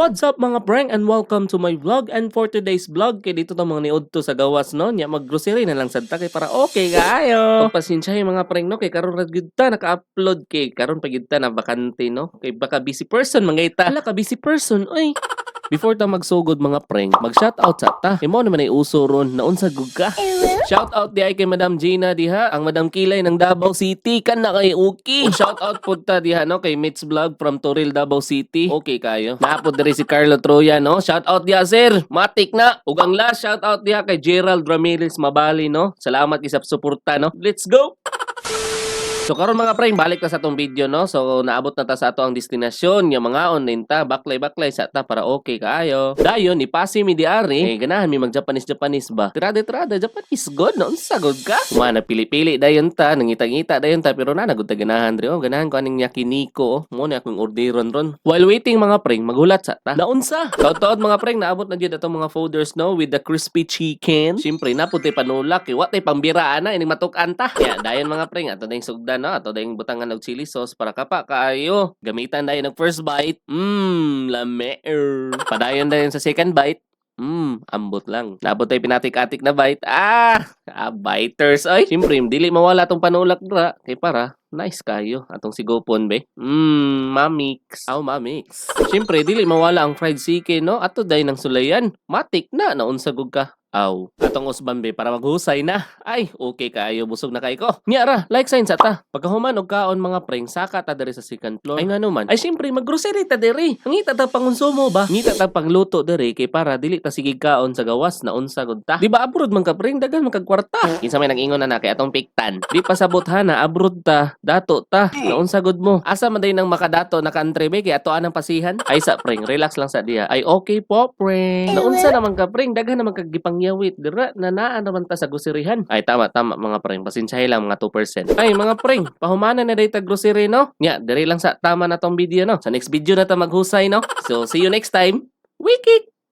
What's up mga prank and welcome to my vlog and for today's vlog kay dito to mga niod to sa gawas no nya maggrocery na lang sad ta kay para okay kayo. Pagpasensya yung mga prank no kay karon ra gyud ta naka-upload kay karon pa gyud ta na bakante no kay baka busy person mangita. Ala ka busy person oy. Before ta magsugod mga prank, mag-shoutout sa ta. Imo naman ay uso ron, naunsa gud ka. Shoutout di ay kay Madam Gina diha, ang Madam Kilay ng Davao City, kan na kay Uki. Shoutout pud ta diha no kay Mitch Vlog from Toril, Davao City. Okay kayo. Naapod diri si Carlo Troya no. Shoutout diha sir. Matik na. Ug ang last shoutout diha kay Gerald Ramirez Mabali no. Salamat isap suporta no. Let's go. So karon mga pre, balik na sa atong video no. So naabot na ta sa ato ang destinasyon, yung mga online ta, baklay-baklay sa ta para okay kaayo. Dayon ipasi mi di ari, eh ganahan mi mag Japanese Japanese ba. Tirada tirada Japanese god no, unsa god ka? Kuma na pili-pili dayon ta, nangita-ngita dayon ta pero na nagud ta ganahan diri oh, ganahan ko aning yakiniko oh. Mo na akong orderon ron. While waiting mga pre, magulat sa ta. Naunsa? Taud-taud mga pre, naabot na gyud atong mga folders no with the crispy chicken. Siyempre naputi panulak, eh, wa tay pambiraan na ining matukan ta. Ya, dayon mga pre, ato na yung sugdan no, ato na yung butangan og chili sauce para kapa kaayo. Gamitan dayon ng first bite. Mmm, lamer. Padayon dayon sa second bite. Mmm, ambot lang. Nabot tayo pinatik-atik na bite. Ah, ah biters. Ay, siyempre, dili mawala tong panulak dra. Kay para, nice kayo. Atong sigopon, be. Mmm, mamix. Aw, mamix. Siyempre, dili mawala ang fried chicken, no? Ato day ng sulayan. Matik na, naunsagog ka. Aw, atong usban be para maghusay na. Ay, okay kaayo busog na kay ko. Nya ra, like sign sa ta. Pagkahuman og kaon mga preng saka ta diri sa second floor. Ay ngano man. Ay syempre maggrocery ta diri. Ngita ta pangonsumo ba? Ngita ta pangluto diri kay para dili ta sigig kaon sa gawas na unsa gud ta. Di ba abroad man ka preng dagan man kag kwarta. Kinsa may nag-ingon na na kay atong piktan. Di pa sabot na abroad ta, dato ta. Na unsa gud mo? Asa man day nang makadato na country be kay ato anang pasihan? Ay sa preng, relax lang sa diha. Ay okay po preng. Na unsa naman ka preng, daghan naman kag gipangyawit dira na naa naman ta sa gusirihan. Ay tama tama mga preng, pasensyahay lang mga 2%. Ay mga preng, pahumanan na dayta grocery no. Nya, diri lang sa tama na tong video no. Sa next video na ta maghusay no. So see you next time. Wikik!